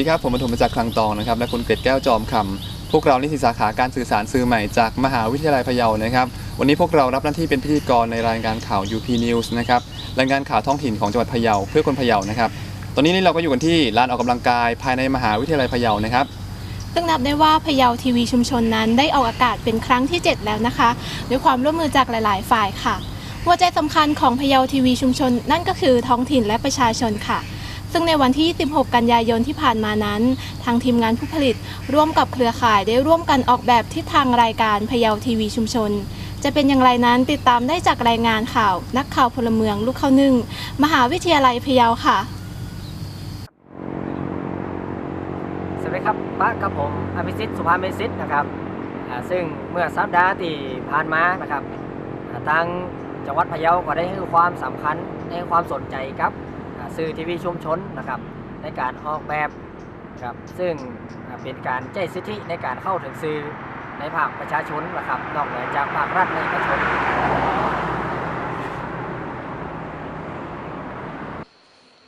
วัสดีครับ ผมบรรทุมมาจากคลังตองนะครับ และคุณเกรดแก้วจอมคำพวกเรานิสิตสาขาการสื่อสารสื่อใหม่จากมหาวิทยาลัยพะเยานะครับ วันนี้พวกเรารับหน้าที่เป็นพิธีกรในรายการข่าว UP News นะครับรายงานข่าวท้องถิ่นของจังหวัดพะเยาเพื่อคนพะเยานะครับ ตอนนี้นี่เราก็อยู่กันที่ลานออกกำลังกายภายในมหาวิทยาลัยพะเยานะครับซึ่งนับได้ว่าพะเยาทีวีชุมชนนั้นได้ออกอากาศเป็นครั้งที่ 7 แล้วนะคะ ด้วยความร่วมมือจากหลาย ๆ ฝ่ายค่ะหัวใจสำคัญของพะเยาทีวีชุมชน นั่นก็คือท้องถิ่นและประชาชนค่ะ ซึ่งในวันที่ 16 กันยายนที่ผ่านมานั้น ทางทีมงานผู้ผลิตร่วมกับเครือข่ายได้ร่วมกันออกแบบทิศทางรายการพะเยาทีวีชุมชน จะเป็นอย่างไรนั้นติดตามได้จากรายงานข่าว นักข่าวพลเมืองลูกเข้านึ่ง มหาวิทยาลัยพะเยาค่ะ สวัสดีครับปะกับผมอภิสิทธิ์สุภาเมสิทธิ์นะครับซึ่งเมื่อสัปดาห์ที่ผ่านมานะครับทางจังหวัดพะเยาก็ได้ให้ความสำคัญให้ความสนใจครับ สื่อทีวีชุมชนนะครับในการออกแบบครับซึ่งเป็นการใช้สิทธิในการเข้าถึงสื่อในภาคประชาชนนะครับนอกเหนือจากภาครัฐในเอกชาชน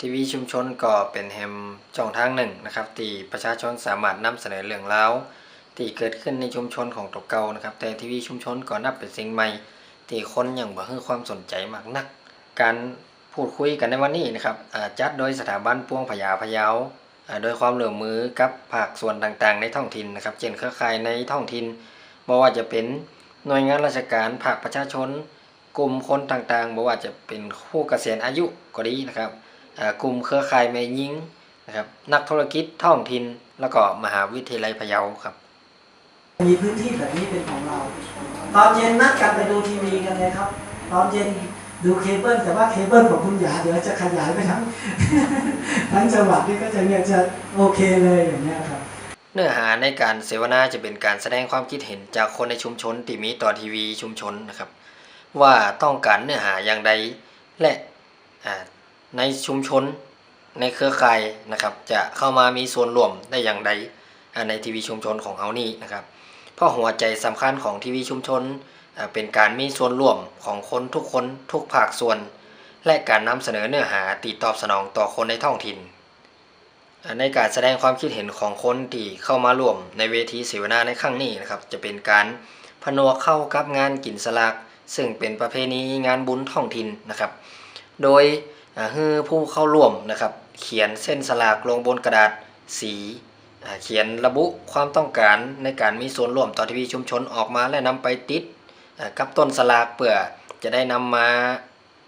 ทีวีชุมชนก็เป็นแฮมช่องทางหนึ่งนะครับที่ประชาชนสามารถนำเสนอเรื่องราวที่เกิดขึ้นในชุมชนของตกเก่านะครับ แต่ทีวีชุมชนก็นับเป็นสิ่งใหม่ที่คนยังบ่ให้ความสนใจมากนัก การ พูดคุยกันในวันนี้นะครับจัดโดยสถาบันปวงพยาพยาอ่าโดยความร่วมมือกับภาคส่วนต่างๆ ในท้องถิ่นนะครับเช่นเครือข่ายในท้องถิ่นบ่ว่าจะเป็นหน่วยงานราชการภาคประชาชน กลุ่มคนต่างๆบ่ว่าจะเป็นผู้เกษียณอายุก็ดีนะครับกลุ่มเครือข่ายแม่ยิงนะครับนักธุรกิจท้องถิ่นแล้วก็มหาวิทยาลัยพะเยาครับ มีพื้นที่แบบนี้เป็นของเรา ตอนเย็นนัดกันไปดูทีวีกันเลยครับ ตอนเย็น ดูเคเบิลแต่ว่าเคเบิลของคุณหยาเดี๋ยวจะขยายไปทั้งทั้งจังหวัดนี่ก็จะเนี่ยจะโอเคเลยอย่างเนี้ยครับ เนื้อหาในการเสวนาจะเป็นการแสดงความคิดเห็นจากคนในชุมชนที่มีต่อทีวีชุมชนนะครับ ว่าต้องการเนื้อหาอย่างใดและในชุมชนในเครือข่ายนะครับ จะเข้ามามีส่วนร่วมได้อย่างใดในทีวีชุมชนของเขานี่นะครับ เพราะหัวใจสำคัญของทีวีชุมชน เป็นการมีส่วนร่วมของคนทุกคนทุกภาคส่วน และการนำเสนอเนื้อหาตีตอบสนองต่อคนในท้องถิ่น ในการแสดงความคิดเห็นของคนที่เข้ามาร่วมในเวทีเสวนาในครั้งนี้นะครับ จะเป็นการผนวกเข้ากับงานกินสลากซึ่งเป็นประเพณีงานบุญท้องถิ่นนะครับ โดยให้ผู้เข้าร่วมนะครับ เขียนเส้นสลากลงบนกระดาษ สี เขียนระบุความต้องการในการมีส่วนร่วมต่อทีวีชุมชนออกมาและนำไปติดกับต้นสลากเพื่อจะได้นำมา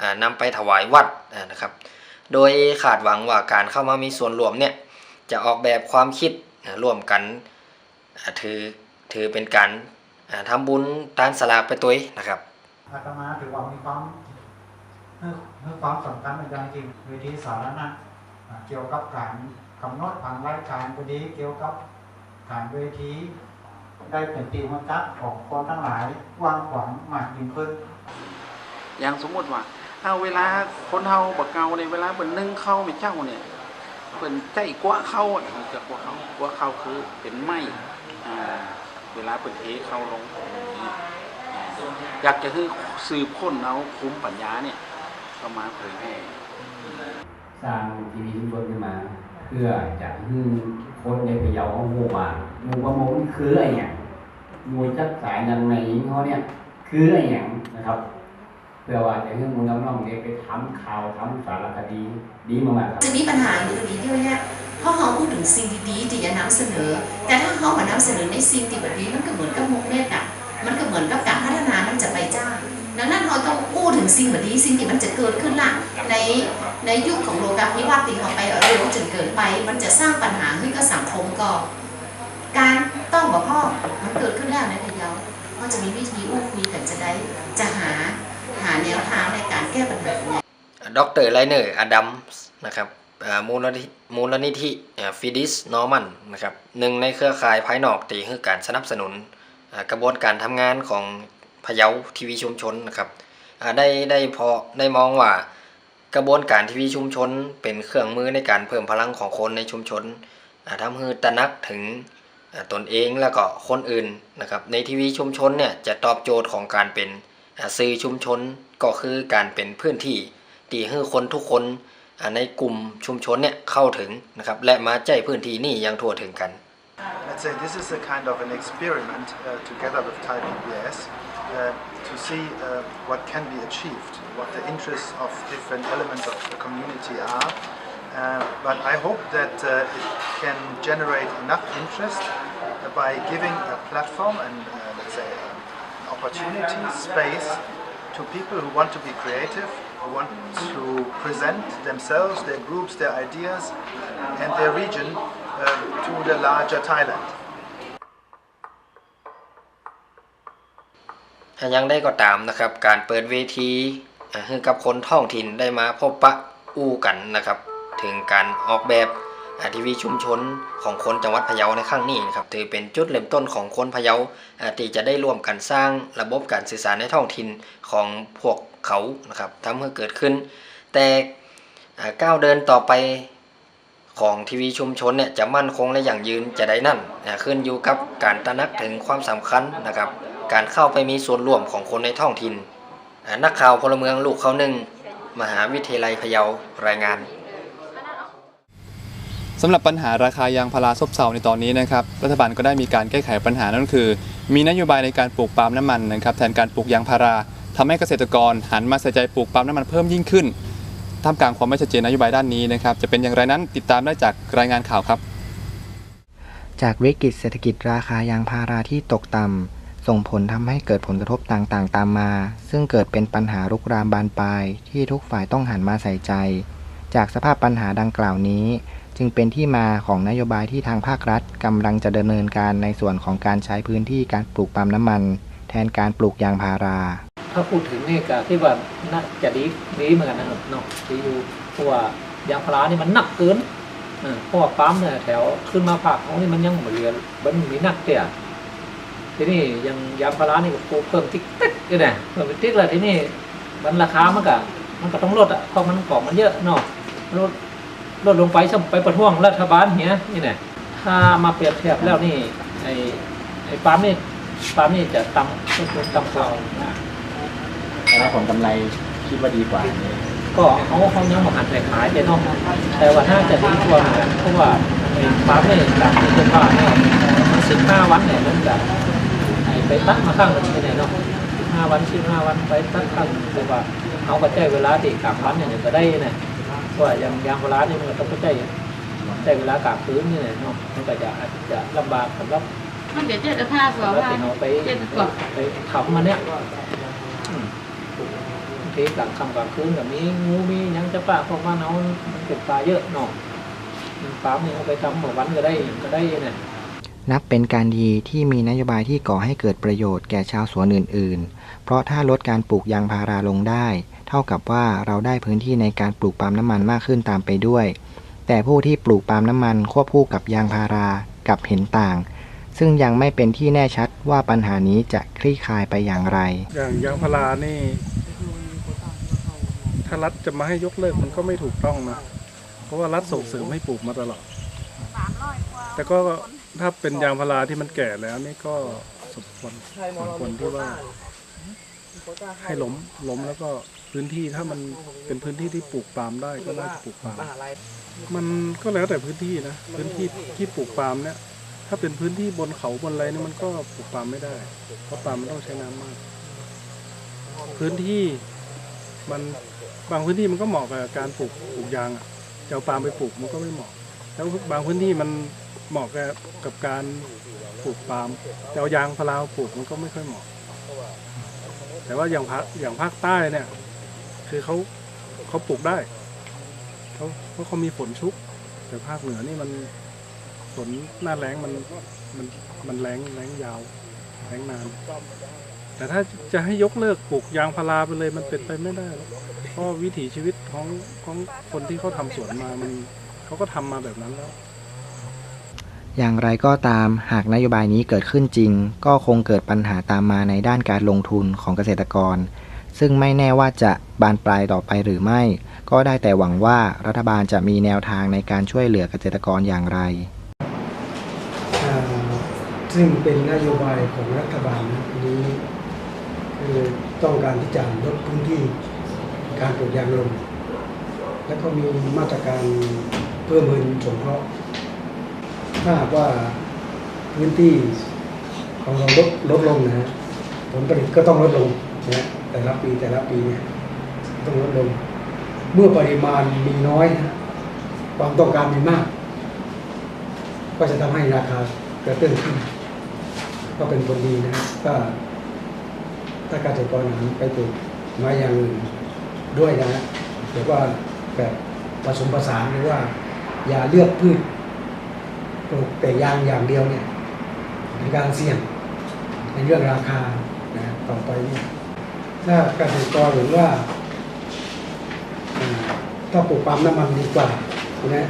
อ่านำไปถวายวัดนะครับ โดยคาดหวังว่าการเข้ามามีส่วนร่วมเนี่ยจะออกแบบความคิดร่วมกันถือถือเป็นการอ่าทำบุญตานสลากไปตัวนะครับอาตมาถือว่ามีความให้ให้ความสำคัญในอย่างจริงเวทีสาธารณะเกี่ยวกับการ กำหนดผังรายการพอดีเกี่ยวกับการเวทีได้เป็นตีมันจักของคนทั้งหลายวางขวางมากยิ่งขึ้น อย่างสมมติว่าเอาเวลาคนเฮาบักเกาในเวลาเปิ่นนึ่งเข้าวไม่เจ้าเนี่ยเปิ่นใจกว่าเข้าอะมันจะกว่าเข้ากว่าเข้าคือเป็นไหมอ่าเวลาเปิ่นเทเข้าลงอ่าอยากจะคือสืบค้นเอาคุ้มปัญญาเนี่ยเข้ามาเผยแพร่สร้างทีวีชุมชนขึ้นมา เพื่อจะให้คนในพะเยาเขาหูว่าหมู่ประมงคืออะไรอย่างหมู่จักสายนังในเขาเนี่ยคืออะไรอย่างนะครับเพื่อว่าจะให้หมูน้องๆเนี่ยไปทำข่าวทำสารคดีดีมากๆครับจะมีปัญหาอยู่ตรงนี้ด้วยเนี่ยเพราะเขาพูดถึงสิ่งดีๆที่จะนำเสนอ แต่ถ้าเขามานำเสนอในสิ่งที่แบบนี้มันก็เหมือนกับมุกเม็ดอะมันก็เหมือนกับการพัฒนามันจะไปจ้างดังนั้นเราต้องพูดถึงสิ่งแบบนี้สิ่งที่มันจะเกิดขึ้นละใน ในยุคของโลกาภิวัตน์ที่เขาไปเร็วจนเกินไป มันจะสร้างปัญหาให้กับสังคมก็การต้องบอกพ่อมันเกิดขึ้นแล้วในพะเยาก็จะมีวิธีอู้คุยกันจะได้จะหาหาแนวทางในการแก้ปัญหาเนี่ยดรไลเนอร์อดัมส์นะครับมูลนิธิมูลนิธิฟิดิสนอร์มันนะครับหนึ่งในเครือข่ายภายนอกที่คือการสนับสนุนกระบวนการทำงานของพะเยาทีวีชุมชนนะครับได้ได้พอได้มองว่า กระบวนการทีวีชุมชนเป็นเครื่องมือในการเพิ่มพลังของคนในชุมชนทำให้ตระหนักถึงตนเองแล้วก็คนอื่นนะครับในทีวีชุมชนเนี่ยจะตอบโจทย์ของการเป็นสื่อชุมชนก็คือการเป็นพื้นที่ที่ให้คนทุกคนในกลุ่มชุมชนเนี่ยเข้าถึงนะครับและมาใจพื้นที่นี่ยังทั่วถึงกัน Let's say this is a kind of an experiment uh, together with Thai PBS uh, to see uh, what can be achieved, what the interests of different elements of the community are. Uh, but I hope that uh, it can generate enough interest by giving a platform and uh, let's say an opportunity, space to people who want to be creative, who want to present themselves, their groups, their ideas, and their region uh, to the larger Thailand. ยังได้ก็ตามนะครับ การเปิดเวทีให้กับคนท้องถิ่นได้มาพบปะอู้กันนะครับ ถึงการออกแบบทีวีชุมชนของคนจังหวัดพะเยาในครั้งนี้นะครับถือเป็นจุดเริ่มต้นของคนพะเยาที่จะได้ร่วมกันสร้างระบบการสื่อสารในท้องถิ่นของพวกเขานะครับทำให้เกิดขึ้น แต่ก้าวเดินต่อไปของทีวีชุมชนเนี่ยจะมั่นคงและอย่างยืนจะได้นั่นขึ้นอยู่กับการตระหนักถึงความสำคัญนะครับ การเข้าไปมีส่วนร่วมของคนในท้องถิ่นอ่านักข่าวพลเมืองลูกเขาหนึ่ง มหาวิทยาลัยพะเยารายงานสำหรับปัญหาราคายางพาราซบเซาในตอนนี้นะครับรัฐบาลก็ได้มีการแก้ไขปัญหานั่นก็คือ มีนโยบายในการปลูกปาล์มน้ำมันนะครับแทนการปลูกยางพาราทำให้เกษตรกรหันมาใส่ใจปลูกปาล์มน้ำมันเพิ่มยิ่งขึ้นท่ามกลางความไม่ชัดเจนนโยบายด้านนี้นะครับจะเป็นอย่างไรนั้นติดตามได้จากรายงานข่าวครับ จากวิกฤตเศรษฐกิจราคายางพาราที่ตกต่ำ ส่งผลทำให้เกิดผลกระทบต่างๆ ตามมา ซึ่งเกิดเป็นปัญหารุกรามบานปลายที่ทุกฝ่ายต้องหันมาใส่ใจ จากสภาพปัญหาดังกล่าวนี้ จึงเป็นที่มาของนโยบายที่ทางภาครัฐกำลังจะดำเนินการในส่วนของการใช้พื้นที่การปลูกปาล์มน้ำมัน แทนการปลูกยางพารา ถ้าพูดถึงนี่ก็ที่ว่าน่าจะดีดีเหมือนกันนะครับเนาะดีอยู่เพราะว่ายางพารานี่มันหนักเกินเออเพราะว่าปั๊มเนี่ยแถวขึ้นมาภาคของนี่มันยังเหมือนเรือมันมีหนักเตี่ย ทีนี้ยังยางพารานี่ก็ปลูกเพิ่มติ๊กติ๊กเลยนะเพิ่มไปติ๊กเลยทีนี้มันราคามันก็มันก็ต้องลดอะเพราะมันกล่องมันเยอะเนาะลดลดลงไปสมไปประท้วงรัฐบาลเนี้ยนี่แหละถ้ามาเปรียบเทียบแล้วนี่ไอ้ไอ้ปั๊มนี่ปั๊มนี่จะต่ำต้นทุนต่ำกว่าแล้วผลกำไรคิดว่าดีกว่านี้ก็เขาเขายังมาหันไปขายแต่นอกแต่ว่าถ้าจะดีกว่าเนี่ยเพราะว่าไอ้ปั๊มเนี่ยจากที่เป็นผ้าเนี่ยมันสิบห้าวันเนี่ยมันจะ ไอ้ไปตัดมาข้างหนึ่งไปไหนเนาะสิบห้าวันสิบห้าวันไปตัดข้างหนึ่งแต่ว่าเอาก็ใจเวลาที่กลางวันเนี่ยก็ได้เนี่ยเพราะว่าอย่างยางเวลาเนี่ยมันก็ต้องใจใจเวลากลางคืนเนี่ยเนาะมันก็จะอาจจะลำบากสำหรับมันเดี๋ยวเจ็ดภาพสำหรับที่เราไปไปทำมันเนี่ยอืมบางทีกลางค่ำกลางคืนกับมีงูมีหยังจะปลาเพราะว่าเรามันเป็นปลาเยอะเนาะปลาเนี่ยเอาไปทำหมดวันก็ได้ก็ได้เนี่ย นับเป็นการดีที่มีนโยบายที่ก่อให้เกิดประโยชน์แก่ชาวสวนอื่น ๆ เพราะถ้าลดการปลูกยางพาราลงได้ เท่ากับว่าเราได้พื้นที่ในการปลูกปาล์มน้ำมันมากขึ้นตามไปด้วย แต่ผู้ที่ปลูกปาล์มน้ำมันควบคู่กับยางพารากับเห็นต่าง ซึ่งยังไม่เป็นที่แน่ชัดว่าปัญหานี้จะคลี่คลายไปอย่างไร อย่างยางพารานี่ถ้ารัฐจะมาให้ยกเลิกมันก็ไม่ถูกต้องนะ เพราะว่ารัฐส่งเสริมให้ปลูกมาตลอด แต่ก็ ถ้าเป็นยางพาราที่มันแก่แล้วนี่ก็สมควรสมควรที่ว่า ให้ล้มล้มแล้วก็พื้นที่ถ้ามันเป็นพื้นที่ที่ปลูกปาล์มได้ก็น่าจะปลูกปาล์มมันก็แล้วแต่พื้นที่นะพื้นที่ที่ปลูกปาล์มเนี่ย ถ้าเป็นพื้นที่บนเขาบนอะไรนี่มันก็ปลูกปาล์มไม่ได้ เพราะปาล์มมันต้องใช้น้ำมาก พื้นที่มันบางพื้นที่มันก็เหมาะกับการปลูกปลูกยางอะจะเอาปาล์มไปปลูกมันก็ไม่เหมาะ แล้วบางพื้นที่มัน เหมาะกับกับการปลูกปาล์มจะเอายางพาราปลูกมันก็ไม่ค่อยเหมาะ แต่ว่าอย่างภาคอย่างภาคใต้เนี่ย คือเขาเขาปลูกได้เขาเพราะเขามีฝนชุก แต่ภาคเหนือนี่มันฝนหน้าแล้งมันมันมันแรงแรงยาวแรงนาน แต่ถ้าจะให้ยกเลิกปลูกยางพาราไปเลยมันเป็นไปไม่ได้เพราะวิถีชีวิตของของคนที่เขาทำสวนมามันเขาก็ทำมาแบบนั้นแล้ว อย่างไรก็ตามหากนโยบายนี้เกิดขึ้นจริง ก็คงเกิดปัญหาตามมาในด้านการลงทุนของเกษตรกร ซึ่งไม่แน่ว่าจะบานปลายต่อไปหรือไม่ ก็ได้แต่หวังว่ารัฐบาลจะมีแนวทางในการช่วยเหลือเกษตรกรอย่างไร ซึ่งเป็นนโยบายของรัฐบาลนี้คือต้องการที่จะลดพื้นที่การปลูกยางลง แล้วก็มีมาตรการเพิ่มเงินสงเคราะห์ ถ้าหากว่าพื้นที่ของเราลดลดลงนะฮะผลผลิตก็ต้องลดลงนะแต่ละปีแต่ละปีเนี่ยต้องลดลง เมื่อปริมาณมีน้อยนะความต้องการมีมาก ก็จะทำให้ราคากระเตื้องขึ้น ก็เป็นผลดีนะฮะก็ถ้าเกษตรกรหันไปปลูกไม้อย่างอื่นด้วยนะฮะหรือว่าแบบผสมผสานหรือว่า อย่าเลือกพืช ปลูกแต่ยางอย่างเดียวเนี่ยเป็นการเสี่ยงในเรื่องราคานะต่อไปเนี่ยถ้าเกษตรกรหรือว่าถ้าปลูกปาล์มน้ำมันดีกว่านะ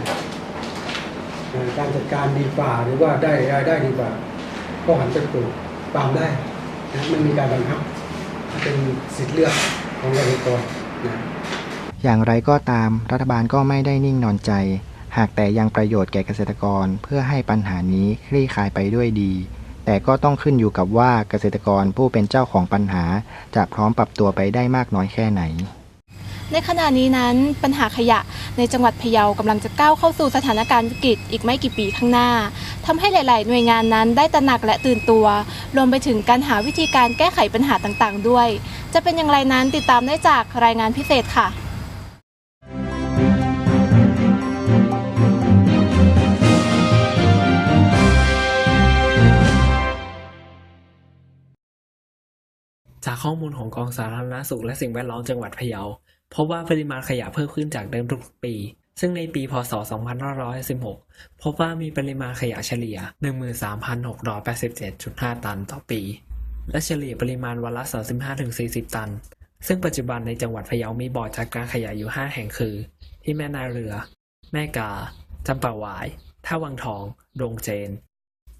การจัดการดีกว่าหรือว่าได้รายได้ดีกว่า ก็หันไปปลูกปาล์มได้นะไม่มีการบังคับเป็นสิทธิเลือกของเกษตรกรนะอย่างไรก็ตามรัฐบาลก็ไม่ได้นิ่งนอนใจ หากแต่ยังประโยชน์แก่เกษตรกรเพื่อให้ปัญหานี้คลี่คลายไปด้วยดี แต่ก็ต้องขึ้นอยู่กับว่าเกษตรกรผู้เป็นเจ้าของปัญหา จะพร้อมปรับตัวไปได้มากน้อยแค่ไหน ในขณะนี้นั้นปัญหาขยะในจังหวัดพะเยากำลังจะก้าวเข้าสู่สถานการณ์วิกฤตอีกไม่กี่ปีข้างหน้าทำให้หลาย ๆ หน่วยงานนั้นได้ตระหนักและตื่นตัว รวมไปถึงการหาวิธีการแก้ไขปัญหาต่าง ๆ ด้วย จะเป็นอย่างไรนั้นติดตามได้จากรายงานพิเศษค่ะ จากข้อมูลของกองสาธารณสุขและสิ่งแวดล้อมจังหวัดพะเยาพบว่าปริมาณขยะเพิ่มขึ้นจากเดิมทุกปี ซึ่งในปีพศ 2516 พบว่ามีปริมาณขยะเฉลี่ย 13,687.5 ตันต่อปี และเฉลี่ยปริมาณวันละ 35-40 ตัน ซึ่งปัจจุบันในจังหวัดพะเยามีบ่อจัดการขยะอยู่ 5 แห่งคือ ที่แม่นาเรือ แม่กาจำปาหวาย ท่าวังทอง ดงเจน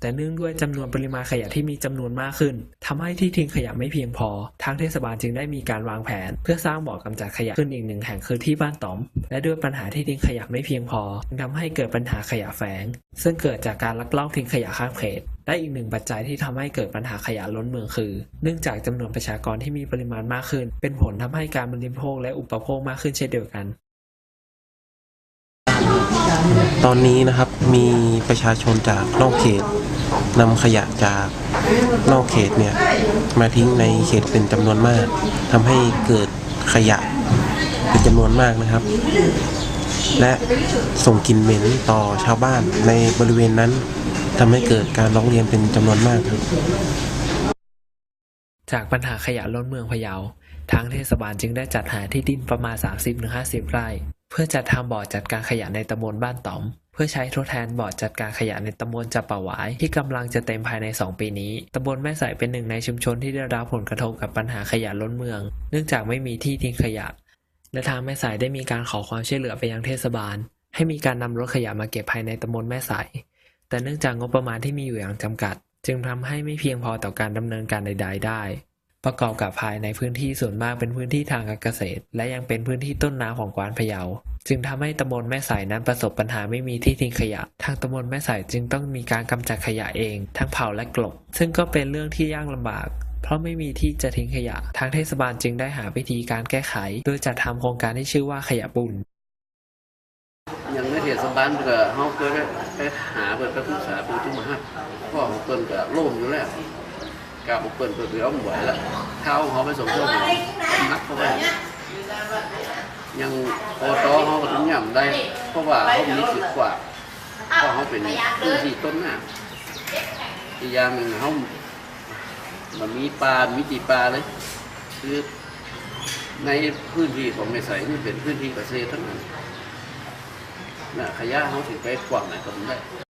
แต่เนื่องด้วยจำนวนปริมาณขยะที่มีจำนวนมากขึ้นทำให้ที่ทิ้งขยะไม่เพียงพอ ทางเทศบาลจึงได้มีการวางแผน เพื่อสร้างบ่อกำจัดขยะขึ้นอีกหนึ่งแห่งคือที่บ้านต๋อม และด้วยปัญหาที่ทิ้งขยะไม่เพียงพอจึงทำให้เกิดปัญหาขยะแฝง ซึ่งเกิดจากการลักลอบทิ้งขยะข้ามเขตและอีกหนึ่งปัจจัยที่ทำให้เกิดปัญหาขยะล้นเมืองคือ เนื่องจากจำนวนประชากรที่มีปริมาณมากขึ้น เป็นผลทำให้การบริโภคและอุปโภคมากขึ้นเช่นเดียวกัน ตอนนี้นะครับมีประชาชนจากนอกเขตนำขยะจากนอกเขตเนี่ยมาทิ้งในเขตเป็นจำนวนมากทำให้เกิดขยะเป็นจำนวนมากนะครับ และส่งกลิ่นเหม็นต่อชาวบ้านในบริเวณนั้นทำให้เกิดการร้องเรียนเป็นจำนวนมากครับจากปัญหาขยะล้นเมืองพะเยา ทางเทศบาลจึงได้จัดหาที่ดินประมาณ 30-50 ไร่ เพื่อจัดทำบ่อจัดการขยะในตำบลบ้านต๋อม เพื่อใช้ทดแทนบ่อจัดการขยะในตำบลจับป่าหวาย ที่กำลังจะเต็มภายใน 2 ปีนี้ตำบลแม่สายเป็นหนึ่งในชุมชนที่ได้รับผลกระทบกับปัญหาขยะล้นเมือง เนื่องจากไม่มีที่ทิ้งขยะ และทางแม่สายได้มีการขอความช่วยเหลือไปยังเทศบาล ให้มีการนำรถขยะมาเก็บภายในตำบลแม่สายแต่เนื่องจากงบประมาณที่มีอยู่อย่างจำกัด จึงทำให้ไม่เพียงพอต่อการดำเนินการใด ๆ ได้ ประกอบกับภายในพื้นที่ส่วนมากเป็นพื้นที่ทางการเกษตร และยังเป็นพื้นที่ต้นน้ำของกวานพะเยา จึงทำให้ตำบลแม่สายนั้นประสบปัญหาไม่มีที่ทิ้งขยะ ทางตำบลแม่สายจึงต้องมีการกำจัดขยะเอง ทั้งเผาและกลบ ซึ่งก็เป็นเรื่องที่ยากลำบาก เพราะไม่มีที่จะทิ้งขยะ ทางเทศบาลจึงได้หาวิธีการแก้ไข โดยจัดทำโครงการที่ชื่อว่าขยะบุญอย่างในเทศบาลก็เฮาเคยไปหาเปิดไปปรึกษาปิดทุกมาฮัดพ่อของเปิ้นก็ล่มอยู่แล้ว กาบอกเปิ้นเปิดไปเอาหมวยล้วเท้าเขาไปส่งเจ้าหมูนักเข้าไปยังโอตอเขาก็ถึงย่ำได้ เพราะว่าเขามีสิทธิ์กว่าเพราะเขาเป็นพื้นที่ต้นน้ำอีกอย่างหนึ่งเขามันมีปลา มีตีปลาเลย คือในพื้นที่ของไม่ใส่นี่เป็นพื้นที่เกษตรทั้งนั้นน่ะขยะเขาถึงไปกว้างไหนก็ได้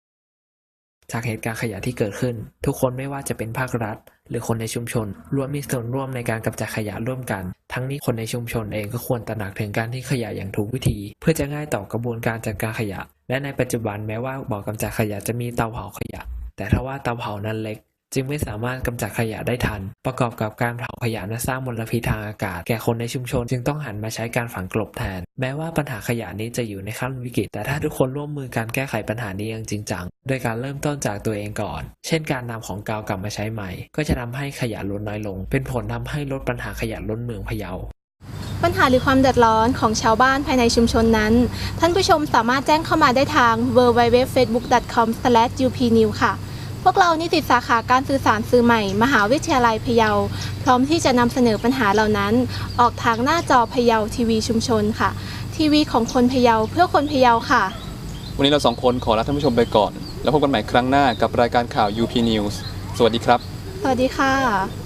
จากเหตุการณ์ขยะที่เกิดขึ้น ทุกคนไม่ว่าจะเป็นภาครัฐ หรือคนในชุมชนร่วมมีส่วนร่วมในการกำจัดขยะร่วมกัน ทั้งนี้คนในชุมชนเองก็ควรตระหนักถึงการที่ขยะอย่างถูกวิธี เพื่อจะง่ายต่อกระบวนการจัดการขยะ และในปัจจุบันแม้ว่าบ่อกำจัดขยะจะมีเตาเผาขยะ แต่ถ้าว่าเตาเผานั้นเล็ก จึงไม่สามารถกำจัดขยะได้ทัน ประกอบกับการเผาขยะนั้นสร้างมลพิษทางอากาศ แก่คนในชุมชนจึงต้องหันมาใช้การฝังกลบแทน แม้ว่าปัญหาขยะนี้จะอยู่ในขั้นวิกฤต แต่ถ้าทุกคนร่วมมือการแก้ไขปัญหานี้อย่างจริงจังโดยการเริ่มต้นจากตัวเองก่อน เช่นการนำของเก่ากลับมาใช้ใหม่ ก็จะทำให้ขยะลดน้อยลง เป็นผลทำให้ลดปัญหาขยะล้นเมืองพะเยาปัญหาหรือความเดือดร้อนของชาวบ้านภายในชุมชนนั้น ท่านผู้ชมสามารถแจ้งเข้ามาได้ทาง www.facebook.com/upnew ค่ะ พวกเรานิสิตสาขาการสื่อสารสื่อใหม่ มหาวิทยาลัยพะเยา พร้อมที่จะนำเสนอปัญหาเหล่านั้น ออกทางหน้าจอพะเยาทีวีชุมชนค่ะ ทีวีของคนพะเยาเพื่อคนพะเยาค่ะ วันนี้เราสองคนขอลาท่านผู้ชมไปก่อน แล้วพบกันใหม่ครั้งหน้ากับรายการข่าว UP News สวัสดีครับ สวัสดีค่ะ